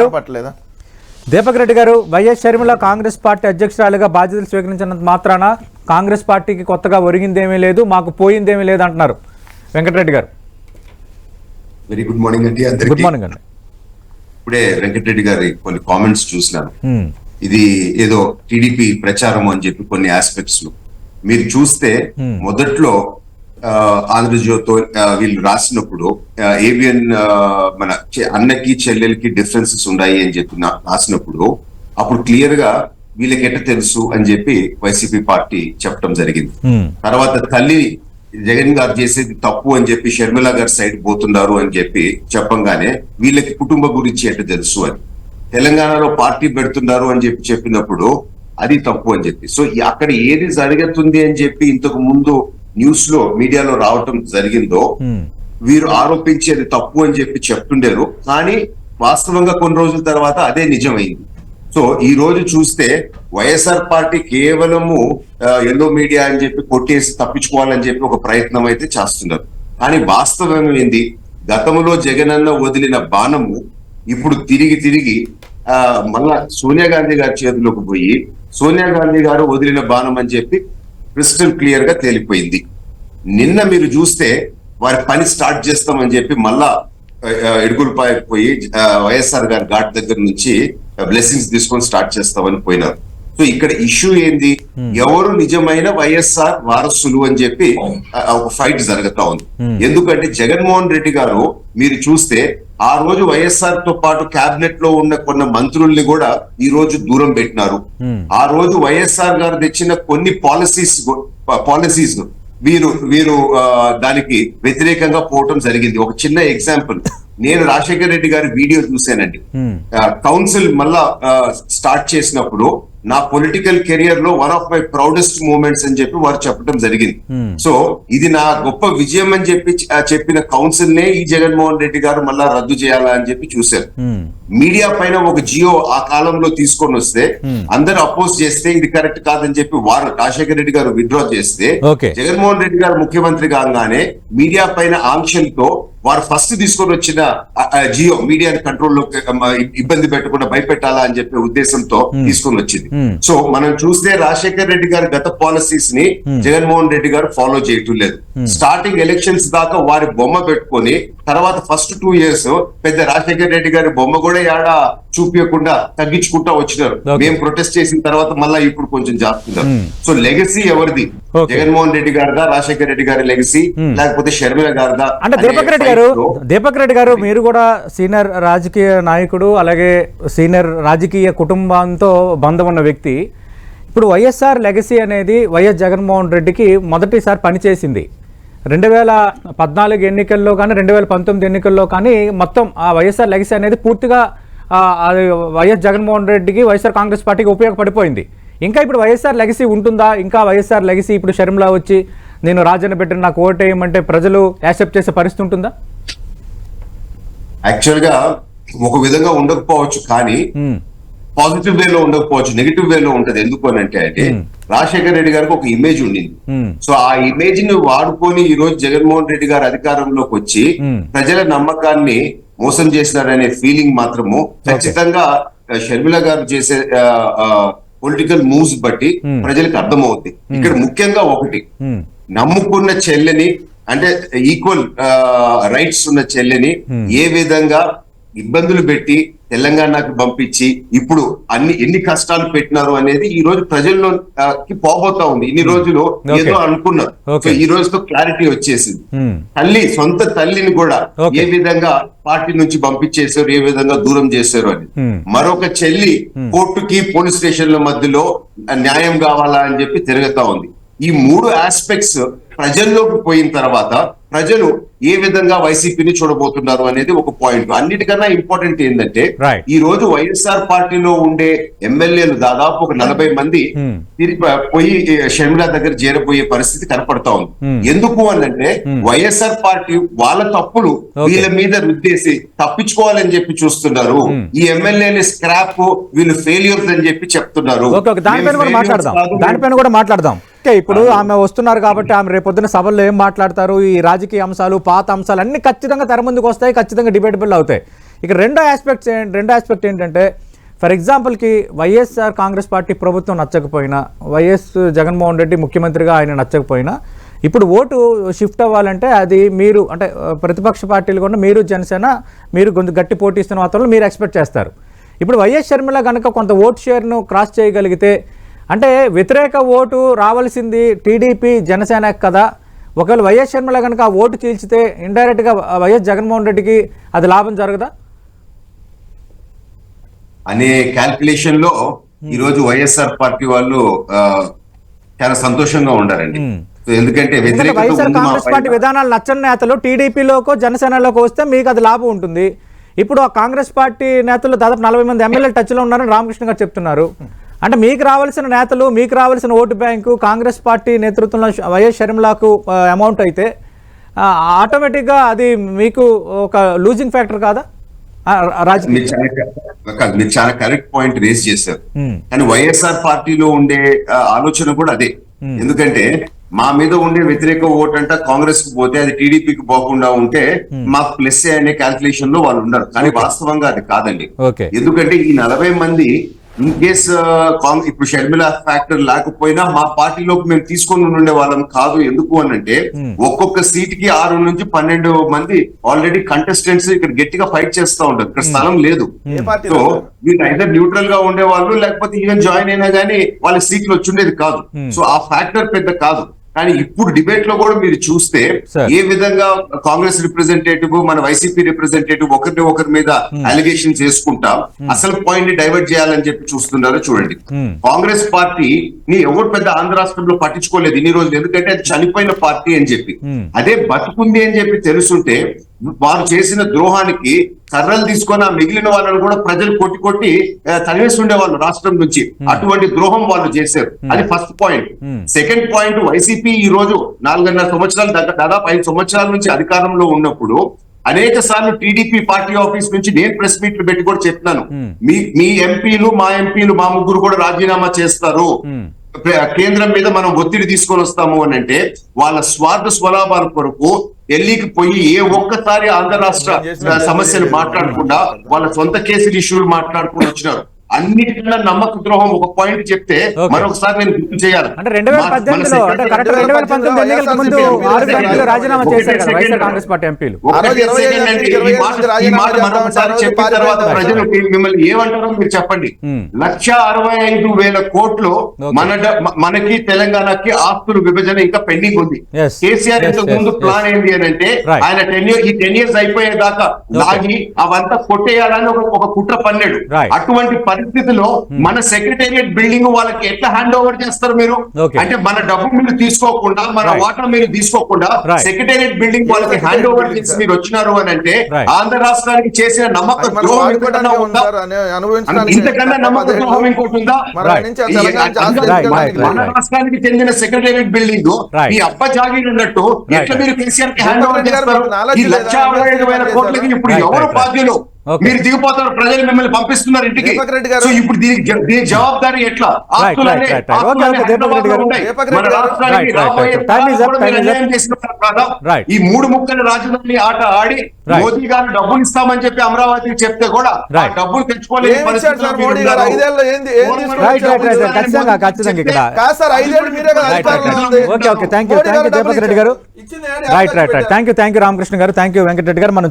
కనపట్లేదా దీపక్ రెడ్డి గారు YS Sharmila Congress party అధ్యక్షురాలుగా బాధ్యతలు స్వీకరించినంత మాత్రాన కాంగ్రెస్ పార్టీకి కొత్తగా ఒరిగిందేమీ లేదు మాకు పోయిందేమీ లేదు అంటున్నారు. వెంకటరెడ్డి గారు. వెరీ గుడ్ మార్నింగ్ అండి గుడ్ మార్నింగ్ అండి. ఇప్పుడే వెంకటరెడ్డి గారి కొన్ని కామెంట్స్ చూసినాను. హ్మ్. ఇది ఏదో టీడీపీ ప్రచారం అని చెప్పి కొన్ని ఆస్పెక్ట్స్లో. మీరు చూస్తే మొదట్లో ఆ, ఆంధ్రజ్యోతో వీళ్ళు రాసినప్పుడు ఏవియన్ మన అన్నకి చెల్లెలకి డిఫరెన్సెస్ ఉన్నాయి అని చెప్పి రాసినప్పుడు అప్పుడు క్లియర్గా వీళ్ళకి ఎట్ట తెలుసు అని చెప్పి వైసీపీ పార్టీ చెప్పడం జరిగింది. తర్వాత తల్లి జగన్ గారు చేసేది తప్పు అని చెప్పి షర్మిల గారి సైడ్ పోతున్నారు అని చెప్పి చెప్పంగానే వీళ్ళకి కుటుంబ గురించి ఎట్ట తెలుసు అని. తెలంగాణలో పార్టీ పెడుతున్నారు అని చెప్పి చెప్పినప్పుడు అది తప్పు అని చెప్పి. సో అక్కడ ఏది జరుగుతుంది అని చెప్పి ఇంతకు ముందు న్యూస్లో మీడియాలో రావటం జరిగిందో. వీరు ఆరోపించేది తప్పు అని చెప్పి చెప్తుండేరు. కానీ వాస్తవంగా కొన్ని రోజుల తర్వాత అదే నిజమైంది. సో ఈ రోజు చూస్తే వైఎస్ఆర్ పార్టీ కేవలము ఎల్లో మీడియా అని చెప్పి కొట్టేసి తప్పించుకోవాలని చెప్పి ఒక ప్రయత్నం అయితే చేస్తున్నారు. కానీ వాస్తవం ఏంది? గతంలో జగనన్న వదిలిన బాణము ఇప్పుడు తిరిగి తిరిగి ఆ మళ్ళా సోనియా గాంధీ గారి చేతిలోకి పోయి సోనియా గాంధీ గారు వదిలిన బాణం అని చెప్పి క్రిస్టల్ క్లియర్గా తేలిపోయింది. నిన్న మీరు చూస్తే వారి పని స్టార్ట్ చేస్తామని చెప్పి మళ్ళా ఎడుగులపాయకు పోయి వైఎస్ఆర్ గారి ఘాట్ దగ్గర నుంచి బ్లెస్సింగ్స్ తీసుకొని స్టార్ట్ చేస్తామని పోయినారు. సో ఇక్కడ ఇష్యూ ఏంది? ఎవరు నిజమైన వైఎస్ఆర్ వారసులు అని చెప్పి ఒక ఫైట్ జరుగుతా ఉంది. ఎందుకంటే జగన్మోహన్ రెడ్డి గారు మీరు చూస్తే ఆ రోజు వైఎస్ఆర్తో పాటు కేబినెట్లో ఉన్న కొన్ని మంత్రుల్ని కూడా ఈ రోజు దూరం పెట్టినారు. Hmm. ఆ రోజు వైఎస్ఆర్ గారు తెచ్చిన కొన్ని పాలసీస్ పాలసీస్ వీరు వీరు దానికి వ్యతిరేకంగా పోవటం జరిగింది. ఒక చిన్న ఎగ్జాంపుల్. నేను రాజశేఖర రెడ్డి గారి వీడియో చూశానండి. Hmm. కౌన్సిల్ మళ్ళా స్టార్ట్ చేసినప్పుడు నా పొలిటికల్ కెరియర్లో one of my proudest moments అని చెప్పి వారు చెప్పడం జరిగింది Hmm. సో ఇది నా గొప్ప విజయం అని చెప్పి చెప్పిన కౌన్సిల్ నే ఈ జగన్మోహన్ రెడ్డి గారు మళ్ళా రద్దు చేయాలా అని చెప్పి చూశారు. మీడియా పైన ఒక జియో ఆ కాలంలో తీసుకొని వస్తే అందరు అపోజ్ చేస్తే ఇది కరెక్ట్ కాదని చెప్పి వారు రాజశేఖర రెడ్డి గారు విత్డ్రా చేస్తే. జగన్మోహన్ రెడ్డి గారు ముఖ్యమంత్రి కాగానే మీడియా పైన ఆంక్షలతో వారు ఫస్ట్ తీసుకొని వచ్చిన జియో మీడియాని కంట్రోల్లో ఇబ్బంది పెట్టకుండా భయపెట్టాలా అని చెప్పే ఉద్దేశంతో తీసుకొని వచ్చింది. సో మనం చూస్తే రాజశేఖర రెడ్డి గారి గత పాలసీస్ని జగన్మోహన్ రెడ్డి గారు ఫాలో చేయటం లేదు. స్టార్టింగ్ ఎలక్షన్స్ దాకా వారి బొమ్మ పెట్టుకొని తర్వాత ఫస్ట్ టూ ఇయర్స్ పెద్ద రాజశేఖర రెడ్డి గారి బొమ్మ కూడా యాడ చూపించకుండా తగ్గించుకుంటా వచ్చినారు. మేము ప్రొటెస్ట్ చేసిన తర్వాత మళ్ళీ ఇప్పుడు కొంచెం Hmm. సో లెగసీ ఎవరిది. జగన్మోహన్ రెడ్డి గారిదా రాజశేఖర రెడ్డి గారి లెగసీ లేకపోతే షర్మిల గారిదా అంటే దీపక్ రెడ్డి గారు దీపక్ రెడ్డి గారు మీరు కూడా సీనియర్ రాజకీయ నాయకుడు అలాగే సీనియర్ రాజకీయ కుటుంబంతో బంధం ఉన్న వ్యక్తి. ఇప్పుడు వైఎస్ఆర్ లెగసీ అనేది వైఎస్ జగన్మోహన్ రెడ్డికి మొదటిసారి పనిచేసింది. రెండు వేల పద్నాలుగు ఎన్నికల్లో కానీ రెండు వేల పంతొమ్మిది ఎన్నికల్లో కానీ మొత్తం ఆ వైఎస్ఆర్ లెగసీ అనేది పూర్తిగా అది వైఎస్ జగన్మోహన్ రెడ్డికి వైఎస్ఆర్ కాంగ్రెస్ పార్టీకి ఉపయోగపడిపోయింది. ఇంకా ఇప్పుడు వైఎస్ఆర్ లెగసీ ఉంటుందా? ఇంకా వైఎస్ఆర్ లెగసీ ఇప్పుడు షర్మిల వచ్చి నేను రాజన్న పెట్టిన నాకు ఓటు వేయమంటే ప్రజలు యాక్సెప్ట్ చేసే పరిస్థితి ఉంటుందా? యాక్చువల్గా ఒక విధంగా ఉండకపోవచ్చు కానీ పాజిటివ్ వేలో ఉండకపోవచ్చు నెగిటివ్ వేలో ఉంటది. ఎందుకు అని అంటే అంటే రాజశేఖర రెడ్డి గారికి ఒక ఇమేజ్ ఉండింది. సో ఆ ఇమేజ్ని వాడుకొని ఈ రోజు జగన్మోహన్ రెడ్డి గారు అధికారంలోకి వచ్చి. ప్రజల నమ్మకాన్ని మోసం చేసినారనే ఫీలింగ్ మాత్రము ఖచ్చితంగా షర్మిల గారు చేసే పొలిటికల్ మూవ్స్ బట్టి Hmm. ప్రజలకు అర్థమవుతుంది ఇక్కడ ముఖ్యంగా ఒకటి. ఉమ్, నమ్ముకున్న చెల్లెని అంటే ఈక్వల్ రైట్స్ ఉన్న చెల్లెని ఏ విధంగా ఇబ్బందులు పెట్టి తెలంగాణకు పంపించి ఇప్పుడు అన్ని ఎన్ని కష్టాలు పెట్టినారు అనేది ఈ రోజు ప్రజల్లో పోబోతా ఉంది ఇన్ని రోజులు ఏదో. అనుకున్నారు. సో ఈ రోజుతో క్లారిటీ వచ్చేసింది ఉమ్, తల్లి సొంత తల్లిని కూడా. ఏ విధంగా పార్టీ నుంచి పంపించేశారు ఏ విధంగా దూరం చేశారు అని Hmm. మరొక చెల్లి కోర్టుకి పోలీస్ స్టేషన్ల మధ్యలో న్యాయం కావాలా అని చెప్పి తిరుగుతా ఉంది ఈ మూడు ఆస్పెక్ట్స్ ప్రజల్లోకి పోయిన తర్వాత ప్రజలు ఏ విధంగా వైసీపీని చూడబోతున్నారు అనేది ఒక పాయింట్ అన్నిటికన్నా ఇంపార్టెంట్ ఏంటంటే. ఈ రోజు వైఎస్ఆర్ పార్టీలో ఉండే ఎమ్మెల్యేలు దాదాపు ఒక నలభై మంది Hmm. తిరిగి పోయి షర్మిల దగ్గర చేరబోయే పరిస్థితి కనపడతా ఉంది. Hmm. ఎందుకు అనంటే వైఎస్ఆర్ పార్టీ వాళ్ళ తప్పులు. వీళ్ళ మీద రుద్దేసి తప్పించుకోవాలని చెప్పి చూస్తున్నారు. ఈ ఎమ్మెల్యేని స్క్రాప్ వీళ్ళు ఫెయిల్యూర్స్ అని చెప్పి చెప్తున్నారు. దానిపైన కూడా మాట్లాడదాం. దానిపైన కూడా మాట్లాడదాం. ఓకే ఇప్పుడు ఆమె వస్తున్నారు కాబట్టి ఆమె రేపొద్దున సభల్లో ఏం మాట్లాడతారు? ఈ రాజకీయ అంశాలు పాత అంశాలు అన్ని ఖచ్చితంగా తెర ముందుకు వస్తాయి ఖచ్చితంగా డిబేటబుల్ అవుతాయి. ఇక రెండో ఆస్పెక్ట్స్ ఏంటి రెండో ఆస్పెక్ట్ ఏంటంటే ఫర్ ఎగ్జాంపుల్కి వైఎస్ఆర్ కాంగ్రెస్ పార్టీ ప్రభుత్వం నచ్చకపోయినా వైఎస్ జగన్మోహన్ రెడ్డి ముఖ్యమంత్రిగా ఆయన నచ్చకపోయినా ఇప్పుడు ఓటు షిఫ్ట్ అవ్వాలంటే అది మీరు అంటే ప్రతిపక్ష పార్టీలు కూడా మీరు జనసేన మీరు కొంచెం గట్టి పోటీ ఇస్తున్న వాతావరణంలో మీరు ఎక్స్పెక్ట్ చేస్తారు. ఇప్పుడు వైఎస్ షర్మిల కనుక కొంత ఓటు షేర్ను క్రాస్ చేయగలిగితే అంటే వ్యతిరేక ఓటు రావాల్సింది టీడీపీ జనసేన కదా. ఒకవేళ వైఎస్ షర్మిల కనుక ఆ ఓటు చీల్చితే ఇండైరెక్ట్గా వైఎస్ జగన్మోహన్ రెడ్డికి అది లాభం జరగదా? అనే క్యాల్కులేషన్లో ఈ రోజు వైఎస్ఆర్ పార్టీ వాళ్ళు చాలా సంతోషంగా ఉండారండి. సో ఎందుకంటే వైఎస్ఆర్ కాంగ్రెస్ పార్టీ. విధానాలు నచ్చని నేతలు టీడీపీలోకో జనసేనలోకి వస్తే మీకు అది లాభం ఉంటుంది. ఇప్పుడు ఆ కాంగ్రెస్ పార్టీ నేతలు దాదాపు నలభై మంది ఎమ్మెల్యేలు టచ్లో ఉన్నారని రామకృష్ణ గారు చెప్తున్నారు. అంటే మీకు రావాల్సిన నేతలు మీకు రావాల్సిన ఓటు బ్యాంకు కాంగ్రెస్ పార్టీ నేతృత్వంలో వైఎస్ షర్మిలాకు అమౌంట్ అయితే ఆటోమేటిక్గా అది మీకు ఒక లూజింగ్ ఫ్యాక్టర్ కాదా? మీరు చాలా కాదు, మీరు చాలా కరెక్ట్ పాయింట్ రేస్ చేశారు. మ్మ్. కానీ వైఎస్ఆర్ పార్టీలో ఉండే ఆలోచన కూడా అదే. ఎందుకంటే మా మీద ఉండే వ్యతిరేక ఓట్ అంట కాంగ్రెస్కు పోతే అది టీడీపీకి పోకుండా ఉంటే మాకు ప్లస్ అనే క్యాల్కులేషన్లో వాళ్ళు ఉండరు. కానీ వాస్తవంగా అది కాదండి. ఎందుకంటే ఈ నలభై మంది ఇన్ కేస్ కాంగ్రెస్ ఇప్పుడు షర్మిల ఫ్యాక్టర్ లేకపోయినా మా పార్టీలోకి మేము తీసుకొని ఉండే వాళ్ళం కాదు. ఎందుకు అని అంటే ఒక్కొక్క సీట్కి ఆరు నుంచి పన్నెండు మంది ఆల్రెడీ కంటెస్టెంట్స్ ఇక్కడ గట్టిగా ఫైట్ చేస్తా ఉంటారు. ఇక్కడ స్థలం లేదు. సో వీళ్ళు ఐదర్ న్యూట్రల్గా ఉండేవాళ్ళు లేకపోతే ఈవెన్ జాయిన్ అయినా గానీ వాళ్ళ సీట్లు వచ్చిండేది కాదు. సో ఆ ఫ్యాక్టర్ పెద్ద కాదు. కానీ ఇప్పుడు డిబేట్లో కూడా మీరు చూస్తే. ఏ విధంగా కాంగ్రెస్ రిప్రజెంటేటివ్ మన వైసీపీ రిప్రజెంటేటివ్ ఒకరిని ఒకరి మీద అలిగేషన్స్ వేసుకుంటా అసలు పాయింట్ని డైవర్ట్ చేయాలని చెప్పి చూస్తున్నారో చూడండి Hmm. కాంగ్రెస్ పార్టీ ని ఎవరు పెద్ద ఆంధ్ర రాష్ట్రంలో పట్టించుకోలేదు ఇన్ని రోజులు ఎందుకంటే అది చనిపోయిన పార్టీ అని చెప్పి. అదే బతుకుంది అని చెప్పి తెలుసుంటే వారు చేసిన ద్రోహానికి కర్రలు తీసుకొని ఆ మిగిలిన వాళ్ళని కూడా ప్రజలు కొట్టి కొట్టి ఆ, తరివేసి ఉండేవాళ్ళు రాష్ట్రం నుంచి. అటువంటి ద్రోహం వాళ్ళు చేశారు. అది first point. Second point YCP ఈ రోజు నాలుగున్నర సంవత్సరాలు దగ్గర దాదాపు ఐదు సంవత్సరాల నుంచి అధికారంలో ఉన్నప్పుడు అనేక సార్లు టీడీపీ పార్టీ ఆఫీస్ నుంచి నేను ప్రెస్ మీట్లు పెట్టి కూడా చెప్తున్నాను. మీ మీ ఎంపీలు మా ఎంపీలు మా ముగ్గురు కూడా రాజీనామా చేస్తారు. కేంద్రం మీద మనం ఒత్తిడి తీసుకొని వస్తాము అని అంటే వాళ్ళ స్వార్థ స్వలాభాల కొరకు ఢిల్లీకి పోయి ఏ ఒక్కసారి ఆంధ్ర రాష్ట్ర సమస్యలు మాట్లాడకుండా వాళ్ళ సొంత కేసులు ఇష్యూలు మాట్లాడుకుని వచ్చినారు. అన్నిటికన్నా నమ్మక ద్రోహం ఒక పాయింట్ చెప్తే. మరొకసారి నేను గుర్తు చేయాలి అంటే రెండు వేల పద్దెనిమిదిలో కరెక్ట్ రెండు వేల ఎన్నికలకు ముందు ఆరు గంటలు రాజీనామా చేశారు కదా వైఎస్ఆర్. కాంగ్రెస్ పార్టీ ఎంపీలు మరొకసారి చెప్పిన తర్వాత. ప్రజలు మిమ్మల్ని ఏమంటారో మీరు చెప్పండి Hmm. లక్ష అరవై ఐదు వేల కోట్లు. మన మనకి తెలంగాణకి ఆస్తులు విభజన ఇంకా పెండింగ్ ఉంది. కేసీఆర్ ఇంతకు ముందు. ప్లాన్ ఏంటి అని అంటే. ఆయన టెన్ ఇయర్ ఈ టెన్ ఇయర్స్ అయిపోయేదాకా లాగి అవంతా కొట్టేయాలని ఒక కుట్ర పన్నాడు. అటువంటి పరిస్థితిలో మన సెక్రటేరియట్ బిల్డింగ్ వాళ్ళకి ఎట్లా హ్యాండ్ ఓవర్ చేస్తారు మీరు. అంటే మన డబ్బు మీరు తీసుకోకుండా మన Right. వాటా మీరు తీసుకోకుండా. సెక్రటేరియట్ బిల్డింగ్ వాళ్ళకి హ్యాండ్ ఓవర్ చేసి మీరు వచ్చినారు అని అంటే. ఆంధ్ర రాష్ట్రానికి చేసిన నమ్మక ద్రోహం ఇంతకన్నా ఉందా ఇంతకన్నా నమ్మక. ద్రోహం ఇంకోటి ఉందా మన. రాష్ట్రానికి చెందిన సెక్రటేరియట్ బిల్డింగ్. ఈ అబ్బ జాగీర్ ఉన్నట్టు ఎట్లా. మీరు కేసీఆర్కి హ్యాండ్ ఓవర్ చేస్తారు ఈ? లక్ష అరవై ఐదు వేల. కోట్లకి ఇప్పుడు ఎవరు. బాధ్యులు. మీరు దిగిపోతారు ప్రజలు మిమ్మల్ని పంపిస్తున్నారు ఇంటికి. సో ఇప్పుడు దీనికి జవాబారి ఎట్లా. ఈ మూడు ముక్కల రాజధాని ఆట ఆడి. మోదీ గారు డబ్బులు ఇస్తామని చెప్పి అమరావతికి చెప్తే కూడా. డబ్బులు. Okay okay thank you thank you Reddy గారు? Right right right thank you thank you Ramakrishna గారు. థ్యాంక్ యూ వెంకటరెడ్డి గారు. మనం